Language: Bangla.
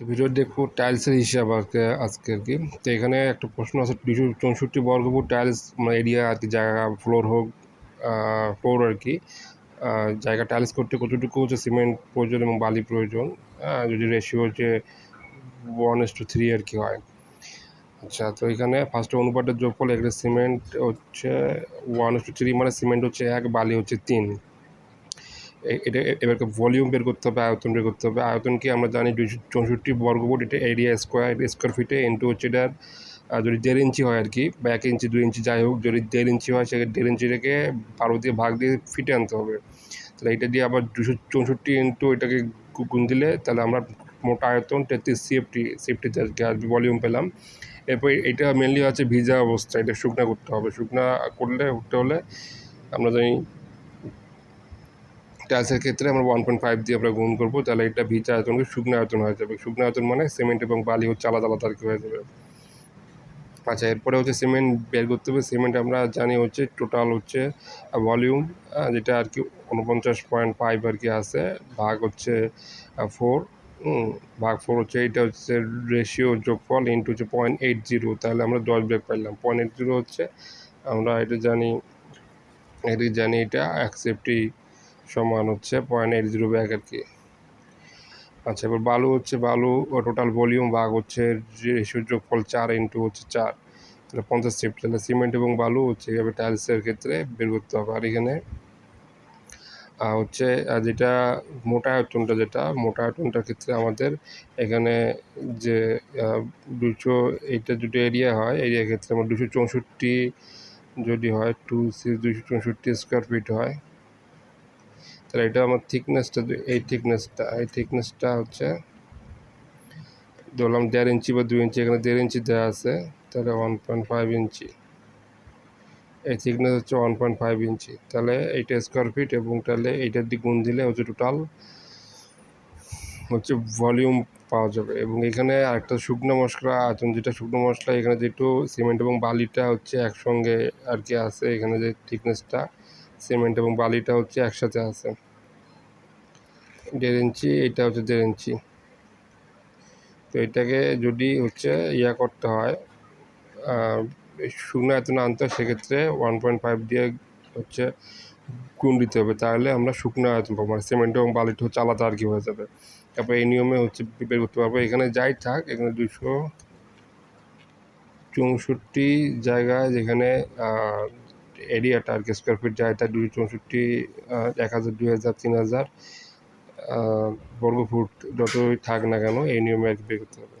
তো ভিডিও দেখব টাইলসের হিসাব আজকে আজকে আর কি। তো এখানে একটা প্রশ্ন আছে দুশো চৌষট্টি বর্গফুট টাইলস মানে এরিয়া আর কি, জায়গা ফ্লোর হোক ফ্লোর আর কি। জায়গা টাইলস করতে কতটুকু হচ্ছে সিমেন্ট প্রয়োজন এবং বালি প্রয়োজন? যদি রেশিও হচ্ছে ওয়ান এস টু থ্রি আর কি হয়। আচ্ছা তো এখানে ফার্স্ট অনুপাতের যোগফল, এখানে সিমেন্ট হচ্ছে ওয়ান এস টু থ্রি মানে সিমেন্ট হচ্ছে এক, বালি হচ্ছে তিন। এটা এবারকে ভলিউম বের করতে হবে, আয়তন বের করতে হবে। আয়তন কি আমরা জানি দুইশো, চৌষট্টি বর্গফুট এটা এরিয়া স্কোয়ার স্কোয়ার ফিটে ইন্টু হচ্ছে এটার যদি দেড় ইঞ্চি হয় আর কি বা এক ইঞ্চি, দুই ইঞ্চি যাই হোক, যদি দেড় ইঞ্চি হয়, সেক্ষেত্রে দেড় ইঞ্চিটাকে বারো দিয়ে ভাগ দিয়ে ফিটে আনতে হবে। তাহলে এটা দিয়ে আবার দুশো চৌষট্টি ইন্টু এটাকে গুণ দিলে তাহলে আমরা মোটা আয়তন তেত্রিশ সিএফটি সিএফটিতে আর কি ভলিউম পেলাম। এরপর এটা মেনলি আছে ভিজা অবস্থা এটা শুকনা করতে হবে। শুকনা করলে, উঠতে হলে আমরা জানি টাইলসের ক্ষেত্রে আমরা ওয়ান পয়েন্ট ফাইভ দিয়ে আমরা গুণ করব, তাহলে এটা ভিজা আয়তনকে শুকনো আয়তন হয়ে যাবে। শুকনো আয়তন মানে সিমেন্ট এবং বালি হচ্ছে আলাদা আলাদা আর কি হয়ে যাবে। আচ্ছা এরপরে হচ্ছে সিমেন্ট বের করতে হবে। সিমেন্ট আমরা জানি হচ্ছে টোটাল হচ্ছে ভলিউম যেটা আর কি উনপঞ্চাশ পয়েন্ট ফাইভ আর কি আছে, ভাগ হচ্ছে ফোর ভাগ ফোর হচ্ছে এটা হচ্ছে রেশিও যোগফল ইন্টু হচ্ছে পয়েন্ট এইট জিরো তাহলে আমরা দশ ব্যাগ পাইলাম। পয়েন্ট এইট জিরো হচ্ছে, আমরা এটা জানি এটা জানি এটা অ্যাকসেপ্টি সমান হচ্ছে পয়েন্ট এইট জিরো ব্যাগ আর কি। আচ্ছা এবার বালু হচ্ছে বালু টোটাল ভলিউম ভাগ হচ্ছে যোগফল চার ইন্টু হচ্ছে চার। তাহলে পঞ্চাশ সিফট তাহলে সিমেন্ট এবং বালু হচ্ছে এভাবে টাইলসের ক্ষেত্রে বের করতে হবে। আর এখানে হচ্ছে যেটা মোটা আয়তনটা, যেটা মোটা আয়তনটার ক্ষেত্রে আমাদের এখানে যে দুশো, এইটা দুটো এরিয়া হয় এরিয়ার ক্ষেত্রে আমার দুশো চৌষট্টি যদি হয় টু সি দুশো চৌষট্টি স্কোয়ার ফিট হয়। তাহলে এটা আমার থিকনেসটা এই থিকনেসটা এই থিকনেসটা হচ্ছে ধরলাম দেড় ইঞ্চি বা দুই ইঞ্চি, এখানে দেড় ইঞ্চি দেওয়া আছে, তাহলে ওয়ান পয়েন্ট ফাইভ ইঞ্চি। এই থিকনেস হচ্ছে ওয়ান পয়েন্ট ফাইভ ইঞ্চি। তাহলে এইটা স্কোয়ার ফিট এবং তাহলে এইটার দিক গুণ দিলে হচ্ছে টোটাল হচ্ছে ভলিউম পাওয়া যাবে। এবং এখানে আরেকটা শুকনো মশলা আয়তন, যেটা শুকনো মশলা, এখানে যেটু সিমেন্ট এবং বালিটা হচ্ছে একসঙ্গে আর কি আছে, এখানে যে থিকনেসটা সিমেন্ট এবং বালিটা হচ্ছে একসাথে আছে। দেড় ইঞ্চি, এটা হচ্ছে দেড় ইঞ্চি। তো এটাকে যদি হচ্ছে ইয়া করতে হয় শুকনো এত না আনতে হয়, সেক্ষেত্রে ওয়ান পয়েন্ট ফাইভ দিয়ে হচ্ছে গুণ দিতে হবে। তাহলে আমরা শুকনো আয়তন পাবো মানে সিমেন্ট এবং বালিটা হচ্ছে আলাদা আর কি হয়ে যাবে। তারপর এই নিয়মে হচ্ছে বের করতে পারব। এখানে যাই থাক, এখানে দুশো চৌষট্টি জায়গায় যেখানে এরিয়াটা আর কি স্কোয়ার ফিট যায় তা দুশো চৌষট্টি এক হাজার, দুই হাজার, তিন হাজার বর্গফুট যতই থাক না কেন এই নিয়মে আর কি বের করতে হবে।